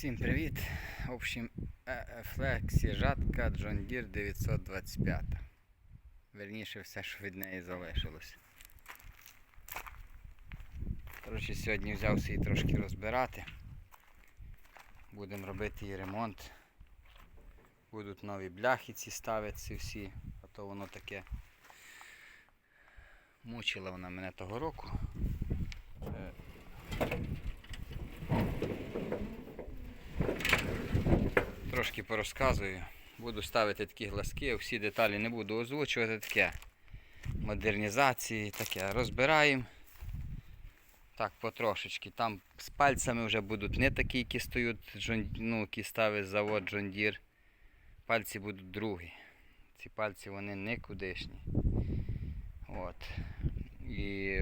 Всім привіт! В общем, е, флексі жатка John Deere 925. Верніше все, що від неї залишилось. Коротше, сьогодні взявся її трошки розбирати. Будемо робити її ремонт. Будуть нові бляхи ці ставитися всі, а то воно таке. Мучила вона мене того року. Трошки порозказую. Буду ставити такі глазки, всі деталі не буду озвучувати таке. Модернізації, таке. Розбираємо. Так, потрошечки. Там з пальцями вже будуть не такі, які стоять, ну, які ставить завод Deere. Пальці будуть другі. Ці пальці вони никудишні. От. І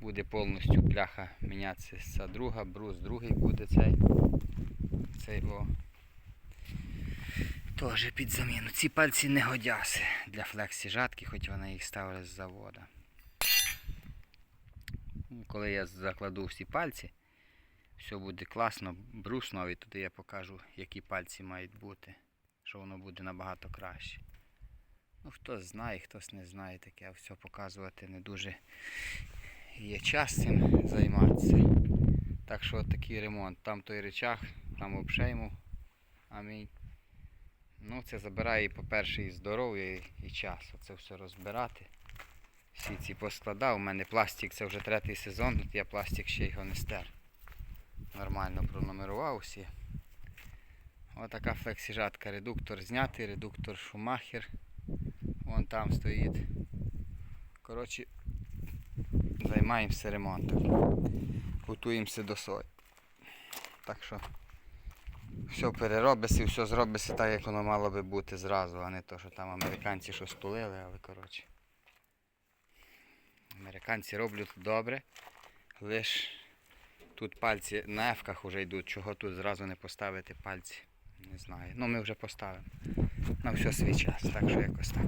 буде повністю бляха мінятися друга, брус другий буде цей. Цей о. Теж під заміну. Ці пальці не годяться для флексі жатки, хоч вона їх ставила з завода. Ну, Коли я закладу всі пальці, все буде класно, брус новий, туди я покажу, які пальці мають бути, що воно буде набагато краще. Ну, хтось знає, хтось не знає таке, все показувати не дуже є час цим займатися. Так що такий ремонт. Там той речах, там обшейму. Амінь. Ну, це забирає, по-перше, і здоров'я, і, час. Оце все розбирати. Всі ці поскладав. У мене пластик, це вже третій сезон, тут я пластик ще його не стер. Нормально пронумерував всі. Отака флексіжатка. Редуктор знятий, редуктор Шумахер. Вон там стоїть. Коротше, займаємося ремонтом. Готуємося до сої. Так що все переробиться і все зробиться так, як воно мало би бути зразу, а не то, що там американці щось тулили, але коротше. Американці роблять добре. Лиш тут пальці на ефках вже йдуть, чого тут зразу не поставити пальці. Не знаю. Ну ми вже поставимо. На все свій час, так що якось так.